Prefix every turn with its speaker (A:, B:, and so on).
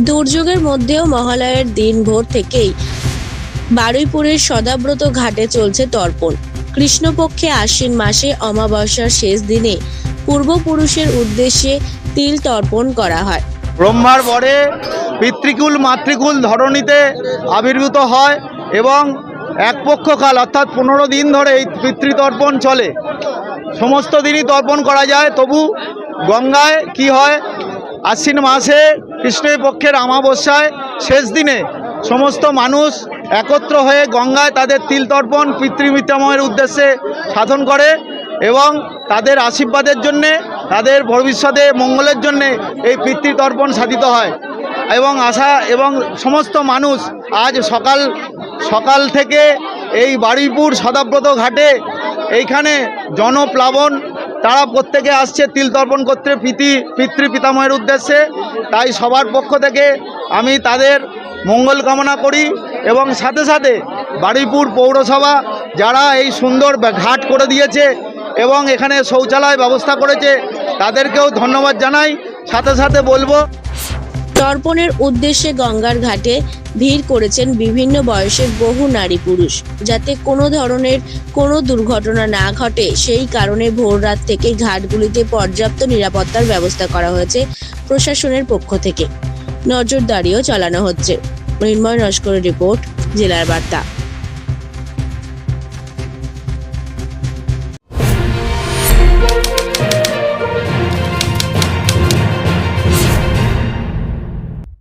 A: দুর্যোগের মধ্যেও মহালয়ের দিন ভোর থেকেই বারুইপুরের সদাব্রত ঘাটে চলছে তর্পণ। কৃষ্ণপক্ষে আশ্বিন মাসে অমাবস্যার শেষ দিনে পূর্বপুরুষের উদ্দেশ্যে তিল তর্পণ করা হয়।
B: ব্রহ্মার বরে পিতৃকুল, মাতৃকুল ধরণীতে আবির্ভূত হয় এবং এক পক্ষকাল অর্থাৎ পনেরো দিন ধরে এই পিতৃতর্পণ চলে। সমস্ত দিনই তর্পণ করা যায়। তবু গঙ্গায় কি হয়? আশ্বিন মাসে কৃষ্ণের পক্ষের অমাবস্যায় শেষ দিনে সমস্ত মানুষ একত্র হয়ে গঙ্গায় তাদের তিল তর্পণ পিতৃমিতাময়ের উদ্দেশ্যে সাধন করে এবং তাদের আশীর্বাদের জন্যে, তাদের ভবিষ্যতে মঙ্গলের জন্যে এই পিতৃতর্পণ সাধিত হয়। এবং আশা এবং সমস্ত মানুষ আজ সকাল সকাল থেকে এই বারুইপুর সদাব্রত ঘাটে এইখানে জনপ্লাবন তারা প্রত্যেকে আসছে তিল তর্পণ করতে পিতি পিতৃ পিতামহের উদ্দেশ্যে। তাই সবার পক্ষ থেকে আমি তাদের মঙ্গল কামনা করি এবং সাথে সাথে বাড়িপুর পৌরসভা যারা এই সুন্দর ঘাট করে দিয়েছে এবং এখানে শৌচালয় ব্যবস্থা করেছে, তাদেরকেও ধন্যবাদ জানাই। সাথে সাথে বলব
A: তর্পণের উদ্দেশ্যে গঙ্গার ঘাটে ভিড় করেছেন বিভিন্ন বয়সের বহু নারী পুরুষ। যাতে কোনো ধরনের কোনো দুর্ঘটনা না ঘটে, সেই কারণে ভোররাত থেকে ঘাটগুলিতে পর্যাপ্ত নিরাপত্তার ব্যবস্থা করা হয়েছে প্রশাসনের পক্ষ থেকে। নজরদারিও চালানো হচ্ছে। মৃন্ময় নস্করের রিপোর্ট, জেলার বার্তা।